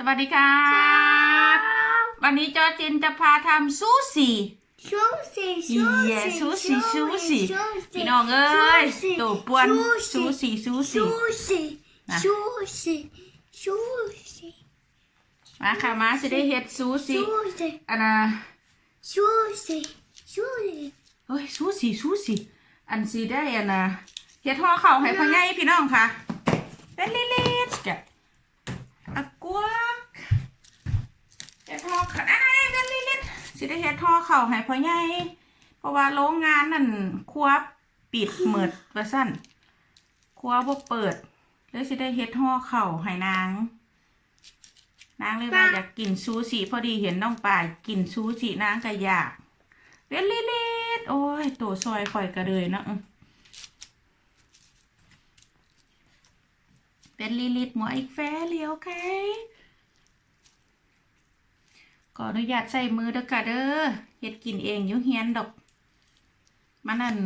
สวัสดีครับ วันนี้จอจินจะพาทำซูชิซูชิ Yeah, sushi, sushi. พี่น้องเอ้ยตัวป่วนซูชิซูชิซูชินะซูชิซูชิมาค่ะมาจะได้เฮ็ดซูชิซูชิอันน่ะซูชิซูชิเฮ้ยซูชิซูชิอันสีได้อันน่ะเฮ็ดห่อข้าวให้พ่อใหญ่พี่น้องค่ะเป็นลิลิสกะอะกวก เฮ็ดห่อข้าวอันนั้นเป็นลิลิสสิได้เฮ็ดห่อข้าวให้พ่อใหญ่เพราะว่าโรงงานนั่นครัวปิดเมิดว่าซั่นครัวบ่เปิดเลยสิได้เฮ็ดห่อข้าวให้นาง นางเลยว่าอยากกินซูชิพอดีเห็นน้องป่ายกินซูชินางก็อยากเวนลิลิตโอ้ยตัวซอยข่อยกระเลยเนาะอื้อเป็นลิลิตหมออีกแฟเลียวโอ เคขออนุญาตใส่มือเด้อค่ะเด้อเฮ็ดกินเองอยู่เฮียนดอกมันนั่น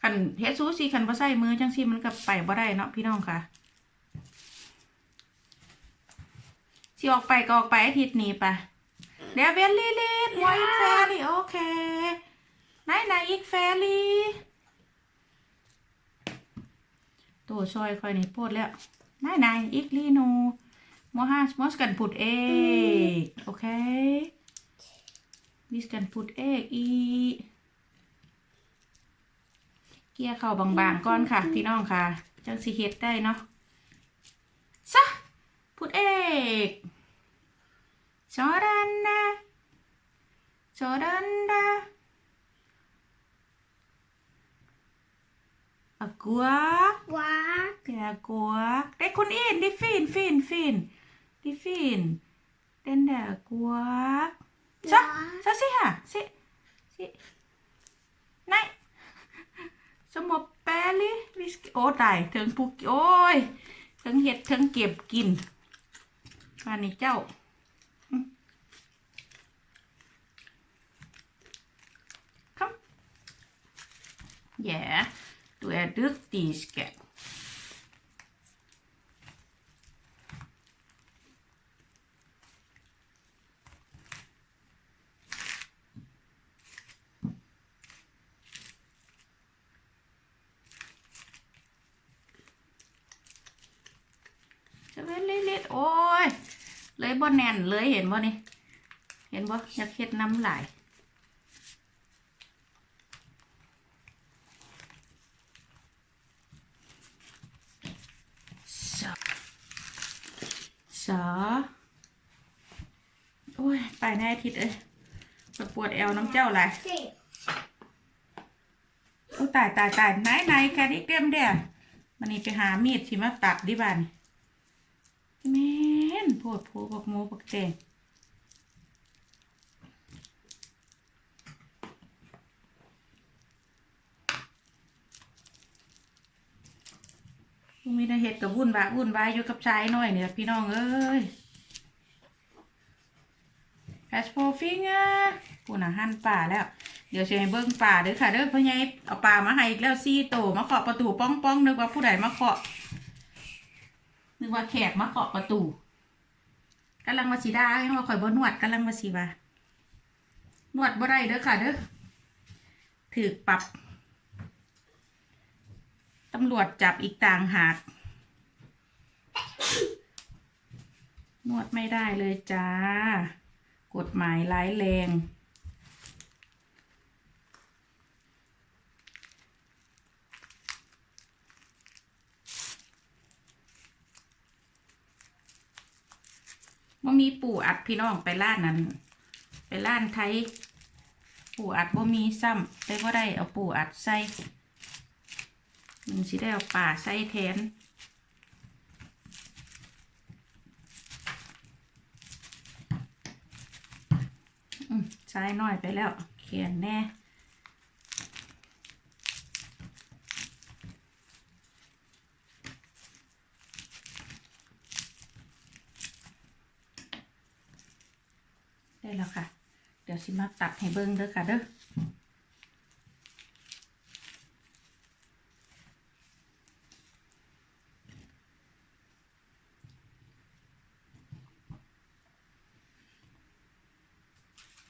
คันเฮ็ดซูชิคันบ่ใส่มือจังซี่มันก็ไปบ่ได้เนาะพี่น้องค่ะสิออกไปก็ออกไปอาทิตย์นี้ปะเดี๋ยวเวนลิลิตหมออีกแฟลี่โอเคไหนไหนอีกแฟลี่ตัวซอยคอยนี่พูดแล้วไหนไหนอีกลีโน มอฮาสมอสกันพุดเอกโอเควิสกันพุดเอกอีเกี่ยเข่าบางๆก่อนค่ะ พี่น้องค่ะ จังสิเฮ็ดได้เนาะซะพุดเอกจอรันนะจอรันนะอะกัวว้าแกกัวได้คนอินดิฟินฟินฟิน ดิฟินเต้นแดกัวซะซะสิฮะสิสิไหนสมบแปลิวิสกโอ้ตายถึงปุกโอ้ยถึงเห็ดถึงเก็บกินป่านนี้เจ้า Kom. Ja, du er dygtig, skat. เล็ดๆโอ้ยเลยบ่แน่นเลยเห็นบ่นี่เห็นบ่อยากเฮ็ดน้ำลายสอสอโอ้ย ไปในอาทิตย์เอ้ยปวดปวดแอวน้ำเจ้าไรชิโอ้ตายตายตายไหนไหนแค่นี้เกมเดียมันนี่ไปหามีดที่มาตัดดิบัน แม่นโพดโพบักโมบักแจงมีแต่เห็ดกับวุ่นวายวุ่นวายอยู่กับชายน้อยเนี่ยพี่น้องเอ้ยแพสโปฟิงอะปูน่ะหั่นป่าแล้ว เดี๋ยวจะให้เบิ้งป่าเด้อค่ะเด้อพ่อใหญ่เอาป่ามาให้อีกแล้วซี่โตมาเคาะประตูป้องป้องนึกว่าผู้ใดมาเคาะ นึกว่าแขกมาเคาะประตูกำลังมาสีดาให้ว่าข่อยบ่นวดกำลังมาสีว่านวดบ่ได้เด้อค่ะเด้อถือปรับตำรวจจับอีกต่างหากนวดไม่ได้เลยจ้า กฎหมายร้ายแรง บ่มีปู่อัดพี่น้องไปร้านนั้น ไปร้านไทย ปู่อัดบ่มีซ้ำแต่ก็ได้เอาปู่อัดใส่มันสิได้เอาป่าใส่แทนอืมใช้น้อยไปแล้ว เขียนแน่ ได้แล้วค่ะ เดี๋ยวสิมาตัดให้เบิ้งเด้อค่ะเด้อ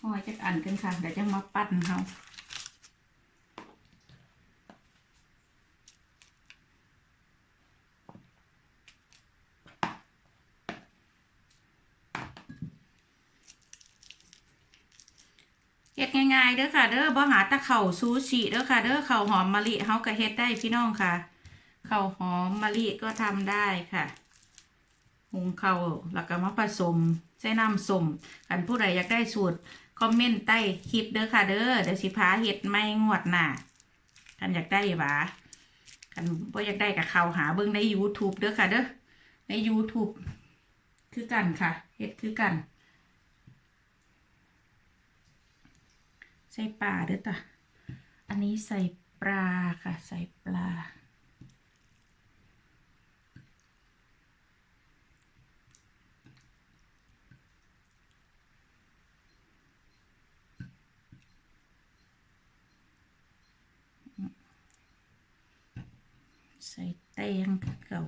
หอยจักอันกันค่ะเดี๋ยวจะมาปั้นเขา เด้อค่ะ เด้อบ่หาตะเข่าซูชิเด้อค่ะ เด้อเข่าหอมมะลิเฮาก็เฮ็ดได้พี่น้องค่ะ เข่าหอมมะลิก็ทำได้ค่ะหุงข้าวแล้วก็มาผสมใส่น้ำส้มกันผู้ใดอยากได้สูตรคอมเมนต์ใต้คลิปเด้อค่ะ เด้อเดี๋ยวสิพาเฮ็ดไม่งวดหน้ากันอยากได้หวากันบ่อยากได้กับเขาหาเบิ่งใน YouTube เด้อค่ะเด้อใน YouTube คือกันค่ะเฮ็ดคือกัน ใส่ปลาเด้อจ้ะอันนี้ใส่ปลาค่ะ ใส่ปลา ใส่แตงเก่า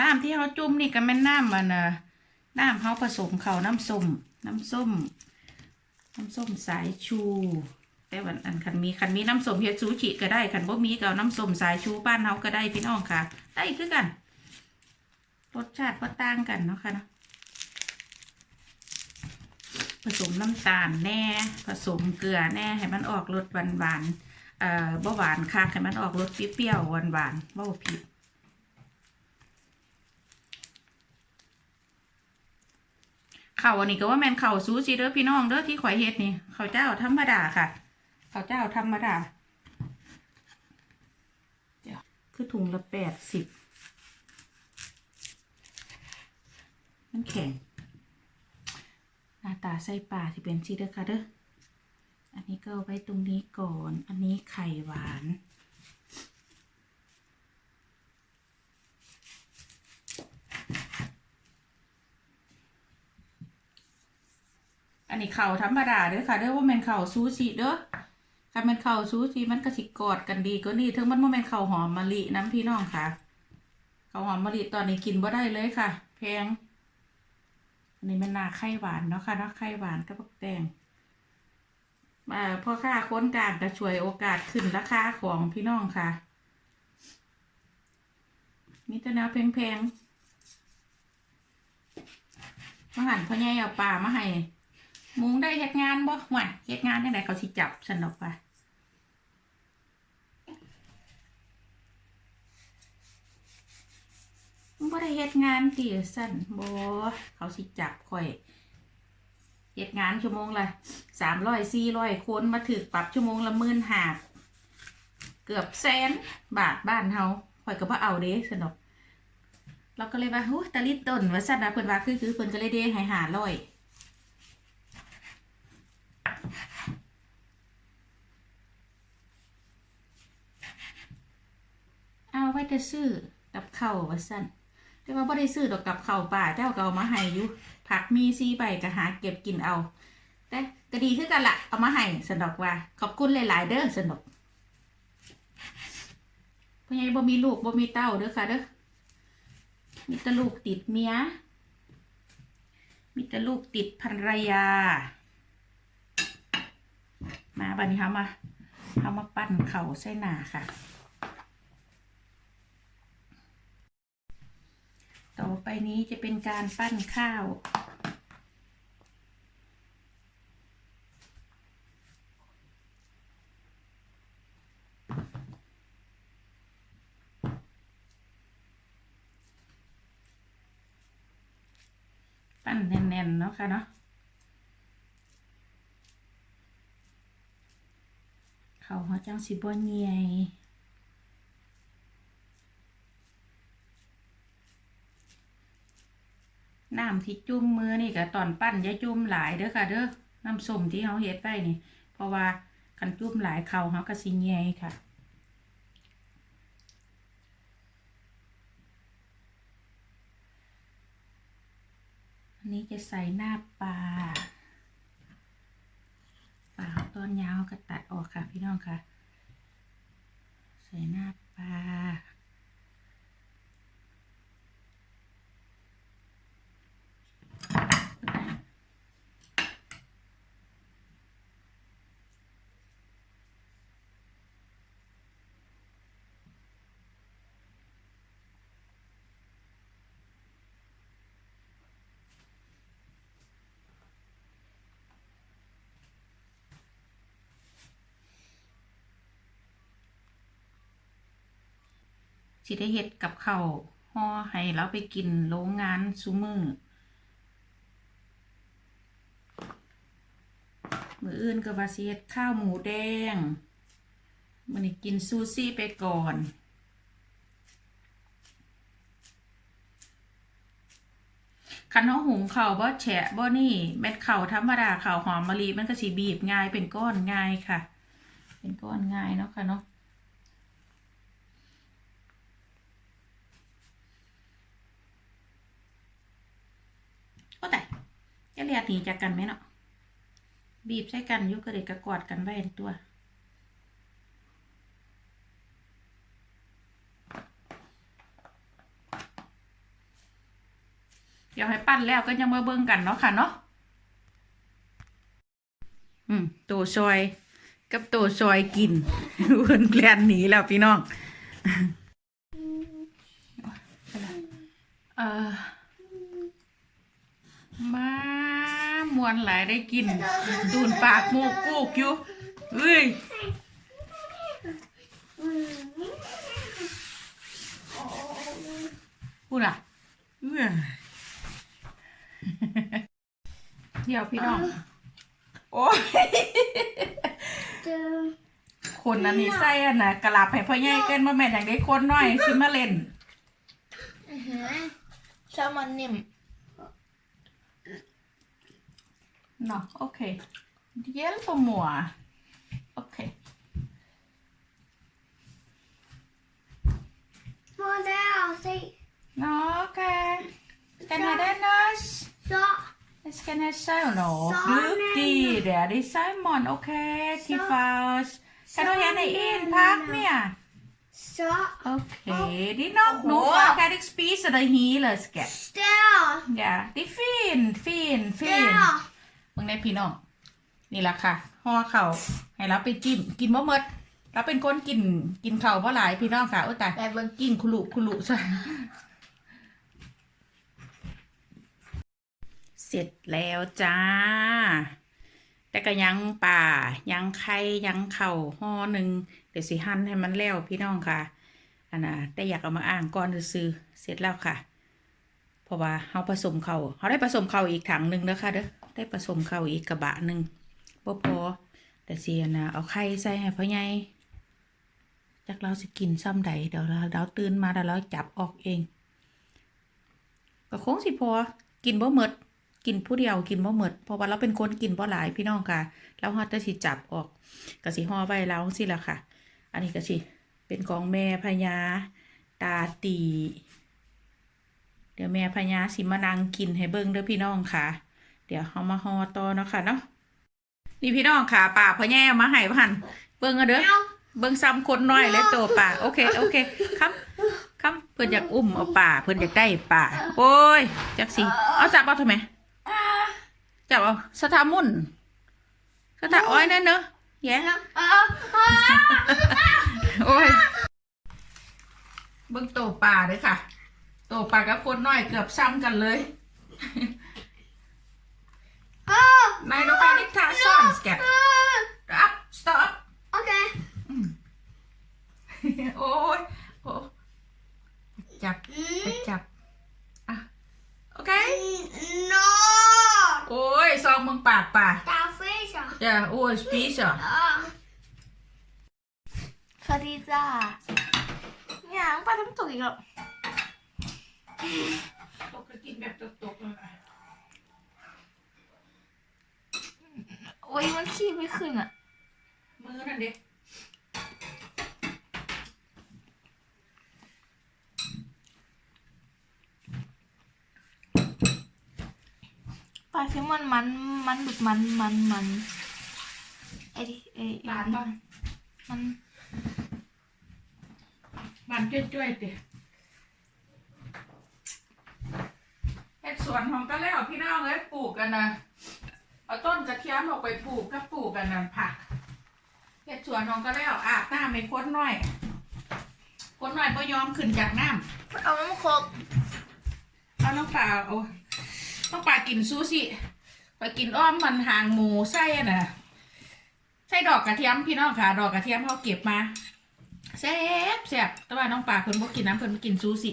น้ำที่เขาจุ่มนี่ก็แม่นน้ำมันน่ะน้ำเขาผสมเขาน้ำส้ม น้ำส้ม น้ำส้มสายชู แต่วันอันคันมีคันมีน้ำส้มเฮ็ดซูชิก็ได้คันบ่มีก็เอาน้ำส้มสายชูบ้านเฮาก็ได้พี่น้องค่ะ ได้คือกัน รสชาติบ่ต่างกันเนาะค่ะเนาะผสมน้ำตาลแน่ ผสมเกลือแน่ให้มันออกรสหวานหวานเอ่อบ่หวานค่ะให้มันออกรสเปรี้ยวหวานหวานบ่ผิด เขาอันนี้ก็ว่าแมนเข่าซูชิเด้อพี่น้องเด้อที่ข่อยเฮ็ดนี่เขาวเจ้าธรรมดาค่ะเขาวเจ้าธรรมดาเดี๋ยวคือถุงละแปดสิบมันแข็งหน้าตาไส้ปลาที่เป็นชีเด้อค่ะเด้ออันนี้ก็เอาไว้ตรงนี้ก่อน อันนี้ไข่หวาน นนี้เข่าธรรมดาเด้อค่ะเด้อว่าแมนเข่าซูชิเด้อถ้าแมนเข่าซูชิมันก็สิกอดกันดีก็นี่ถึงมันว่าแมนเข่าหอมมะลิน้ำพี่น้องค่ะเข่าหอมมะลิตอนนี้กินบ่ได้เลยค่ะ แพงอันนี้มันนาไข่หวานเนาะค่ะเนาะไข่หวานกับบักแตงอ่าพ่อค้าค้นกลางก็ช่วยโอกาสขึ้นราคาของพี่น้องค่ะมีแต่แนวแพงๆมาหันพ่อใหญ่เอาปลามาให้ มุงได้เฮ็ดงานบ่หวยเฮ็ดงานยังไงเขาสิจับสนอกว่ามึงบ่ได้เฮ็ดงานติสั่นบ่เขาสิจับข่อยเฮ็ดงานชั่วโมงละสามร้อยสี่ร้อยคนมาถึกปรับชั่วโมงละหมื่นหาเกือบแสนบาทบ้านเฮาข่อยก็บ่เอาเด้สนอกเราก็เลยว่าหูตะลิดต้นว่าสั่นนะเพิ่นว่าคือคือเพิ่นก็เลยเด้ให้หาร้อย เอาไว้แต่ซื้อกับเข้าว่าสั่นแต่ว่าบ่ได้ซื้อดอกกับเข้าป่าเจ้าก็เอามาให้อยู่ผักมีซีใบก็หาเก็บกินเอา แต่ก็ดีคือกันละเอามาให้สนดอกว่า ขอบคุณหลาย ๆ เด้อสนดอกพ่อใหญ่บ่มีลูกบ่มีเต้าเด้อค่ะเด้อมีแต่ลูกติดเมียมีแต่ลูกติดภรรยา มาบัดนี้เฮามาเฮามาปั้นเข่าใส่หนาค่ะ ต่อไปนี้จะเป็นการปั้นข้าว ปั้นแน่นๆเนาะค่ะเนาะเขาเขาจังสิบ่เงียย น้ำที่จุ่มมือนี่ก็ตอนปั้นอย่าจุ่มหลายเด้อค่ะ เด้อน้ำส้มที่เขาเฮ็ดไปนี่ เพราะว่าคันจุ่มหลายเขาเขาก็สิเงยค่ะพนี่จะใส่หน้าปลาปลาตอนยาวก็ตัดออกค่ะ พี่น้องค่ะ ใส่หน้าปลา สิได้เฮ็ดกับข้าวห่อให้เราไปกินโรงงานซุมือมืออื่นก็ว่าสิเฮ็ดข้าวหมูแดงมันนี้กินซูซี่ไปก่อน คันเฮาหุงข้าวบ่แฉะบ่นี่ เม็ดข้าวธรรมดาข้าวหอมมะลิมันก็สิบีบง่ายเป็นก้อนง่ายค่ะ เป็นก้อนง่ายเนาะค่ะเนาะ ก็แต่ จะเรียกหนีจากกันไหมเนาะบีบใช้กันยุกระเดกกระกอดกันไว้ในตัวเดี๋ยวให้ปั้นแล้วก็ยังมาเบิ่งกันเนาะค่ะเนาะอืมตัวซอย กับตัวซอยกินเพื่อนแกลนหนีแล้วพี่น้องเออมา มวนหลายได้กินดูนปากมูกกูกอยู่เอ้ยพูดอะเอ้ยเดี๋ยวพี่น้อง โอ้ย Two. คนอันนี้ใส่อันน่ะกระลาบให้พ่อใหญ่เกินมาแม่นอย่างได้คนน้อยสิมาเล่นชอบมันนิ่มเนาะโอเคเย็นปมั Nå, okay. Det hjælper mor. Okay. Mor, der er også se. Nå, okay. Skal den have den også? Så. Jeg skal have søvn over. Dygtig, det er det Simon. Okay, de far også. Kan du hente en pakke mere? Så. Okay, det er nok nu. Jeg kan ikke spise det hele, skat. Der. Ja, det er fint, fint, fint. Der. มึงในพี่น้อง นี่แหละค่ะห่อเข่าวให้เราไปจิ้มกินบ่หมดเราเป็นคนกินกินเข่าวบ่หลายพี่น้องค่ะโอ้ตายแต่เบิ่งกินคุลุคุลุใช่เสร็จแล้วจ้า แต่ก็ยังป่ายังไข่ยังเข่าห่อหนึ่งเดี๋ยวสิหั่นให้มันแล้วพี่น้องค่ะอันน่ะแต่อยากเอามาอ่างก่อนซื้อๆเสร็จแล้วค่ะ เพราะว่าเขาผสมเขาเขาได้ผสมเขาอีกถังหนึ่งแล้วค่ะเด้อ ได้ผสมเข้าอีกกระบะหนึ่งบ่พอแต่เสียนะเอาไข่ใส่ให้พ่อใหญ่จากเราสิกินซ้ำใดเดี๋ยวเราเราตื่นมาแล้วเราจับออกเอง ก็คงสิพอกินบ่หมดกินผู้เดียวกินบ่หมดเพราะว่าเราเป็นคนกินบ่หลายพี่น้องค่ะ แล้วฮอดจะสิจับออกก็สิห่อไว้แล้วสิละค่ะ อันนี้ก็สิเป็นของแม่พญาตาตี เดี๋ยวแม่พญาสิมานั่งกินให้เบิ่งเด้อพี่น้องค่ะ เดี๋ยวเขามาห่อต่อเนาะค่ะเนาะนี่พี่น้องค่ะป่าพ่อแย่มาให้พันเบิ่งเอาเด้อ Now. เบิ่งซ้ำคนน้อยและโตป่าโอเคโอเคครับครับเพิ่นอยากอุ้มเอาป่าเพิ่นอยากได้ป่าโอ้ยจักสิเอาจับเอาทำไมจับเอาสถามุนสถาอ้อยนั่นเนอะแย่ Uh, uh, โอ้ยเบิ่งโตป่าเด้อค่ะ โตป่ากับคนน้อยเกือบซ้ำกันเลย uh, นายต้องไปนิทาซ่อนสแกป uh. อัพสต็อป Okay. โอ้ยโอ้จับไปจับอะโอเค No. โอ้ยซองมึงปากป่า Där fryser. อย่าโอ้ยสปีชอะ Uh. สวัสดีจ้าเนี่ยป้าทำตกอีกแล้วตกกินแบบตก โอ้ยมันขี้ไม่ขึ้นอะๆมือนั่นเด็กปลาแซลมอนมันมันแบบมันมันมันไอ้ดิไอ้ไอ้มันมันมันจ้วยๆติเฮ็ดสวนของก็แล้วพี่น้องเอ้ยปลูกกันนะ เอาต้นกระเทียมออกไปปลูกก็ปลูกกันนั่นผักเฮ็ดสวนของก็แล้วอาบน้ำไม่ค้นน้อยค้นน้อยก็ยอมขึ้นจากน้ำเอาน้ำโคกเอาน้องปลาเอาน้องปลากินซูชิไปกินอ้อมมันหางหมูไส้อะน่ะไส้ดอกกระเทียมพี่น้องค่ะ ดอกกระเทียมเขาเก็บมาแซ่บแซ่บแต่ว่าน้องปลาเพิ่นบ่กินน้ำเพิ่นบ่กินซูชิ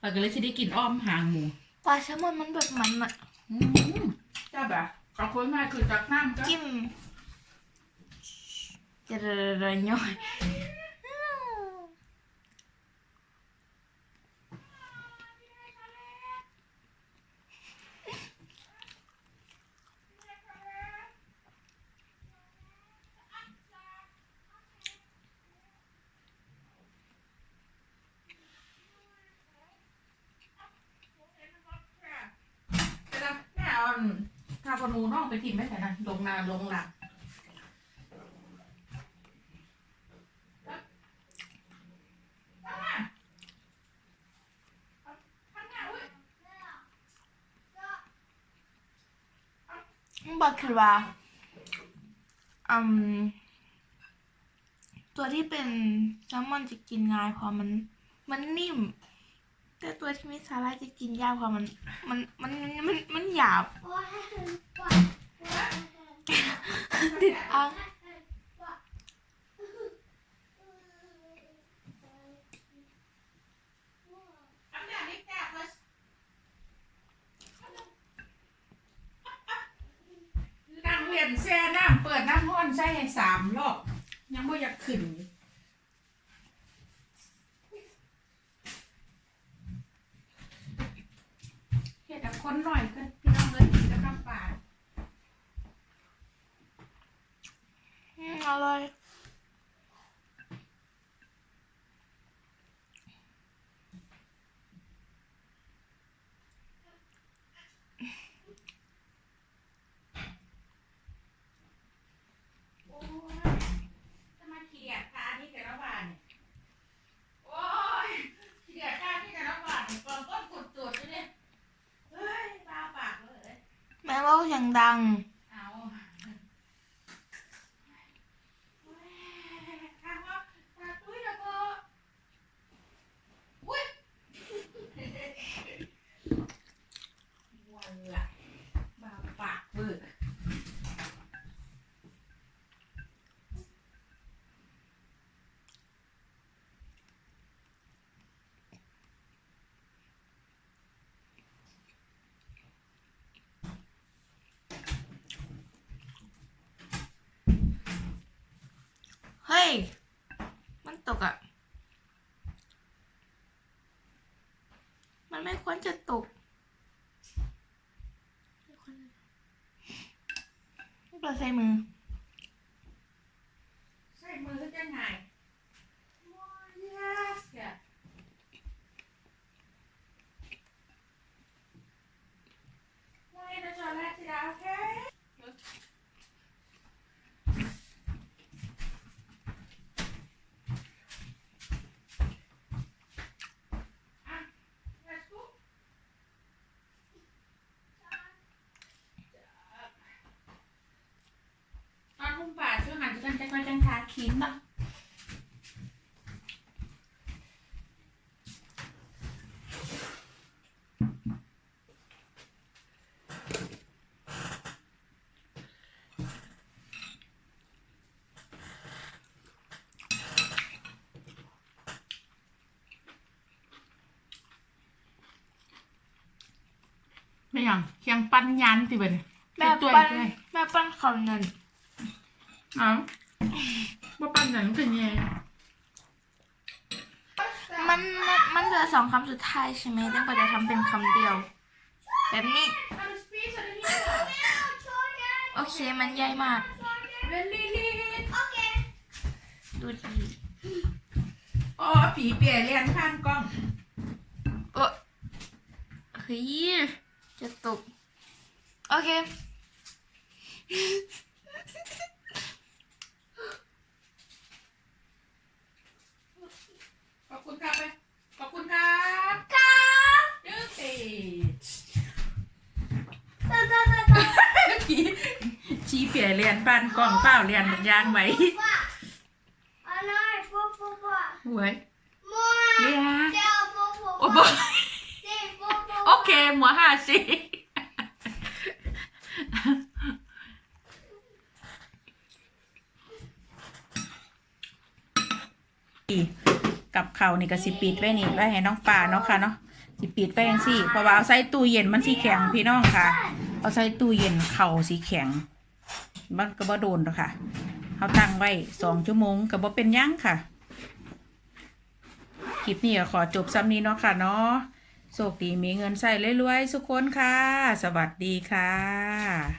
ปลาก็เลยสิได้กินอ้อมหางหมูปลาแซลมอนมันแบบมันอะอืมจ้าแบบ ขอบคนมาคือจากน้ำก็จิ้มจะระย่อย เวลาแม่เอา ทาปนูน้องไปกินไหมแต่นะลงนาลงหลังบอกคือว่าอืมตัวที่เป็นแซลมอนจะกินง่ายเพราะมัน มันนิ่ม แต่ตัวที่มีสาร่าจะกินยากเพราะมัน มันมันมันมันหยาบติดอ่างนั่งเรียนแช่น้ำเปิดน้ำห้อนใส่ให้สามรอบยังไม่อยากขึ้นอยู่เฮ็ดแต่คนหน่อยก็พี่น้องเลยกินกับน้ำปลา อืมอร่อย โอ้ยจะมาเขียดตาที่แต่ละบานเนี่ยโอ้ยเขียดตาที่แต่ละบานเนี่ยก่อนต้นกุดตูดเลยเนี่ยเฮ้ยตาปากเลย แม่ว่าเสียง ดังอาเว้ยทางว่าทางตุ้ยระเบิดอุ้ยวันละบาปากเบิด เฮ้ย มันตกอะ มันไม่ควรจะตกไม่ควรจะไม่เปิดใส่มือใส่มือจะไง yes yeah. Why not you let it out, okay? Ah, let's go. ตอนพุ่งป่าช่วยหันจะกันจะมา จังทาคิ้นเนาะไม่ยังเคียงปั้นยันติบันแม่ตัวปั้นด้วยแม่ปั้นเขานั่นเอ้าว่าปั้นยันเป็นยังไงมันมันมันเหลือสองคำสุดท้ายใช่ไหมต้องไปจะทำเป็นคำเดียว แบบนี้ โอเคมันใหญ่มาก ดูดีอ๋อผีเปียเรียนข้างกล้องโอ้เฮ้ยจะตก โอเค ขอบ คุณครับไปขอบคุณครับครับยืดสิตาตาตาตาเมื่อกี้ชี้เปียเรียนปานกล่องเปล่าเรียนบรรยางไว้ว่าอะไรปุ๊บปุ๊บปุ๊บหวยมัวเนียเจ้าปุ๊บปุ๊บโอ้โหเจ้าปุ๊บปุ๊บโอเคหมัวห้าสิ กับเขานี่ก็สิปิดไว้นี่ไว้ให้น้องป่าเนาะค่ะเนาะสิปิดไว้จังซี่เพราะว่าเอาใส่ตู้เย็นมันสิแข็งพี่น้องค่ะ เอาใส่ตู้เย็นเข่าสีแข็ง มันก็บ่โดนหรอกค่ะเขาตั้งไว้สองชั่วโมงก็บ่เป็นยังค่ะคลิปนี้ก็ขอจบซ้ำนี้เนาะค่ะเนาะโชคดีมีเงินใส่รวยๆทุกคนค่ะ สวัสดีค่ะ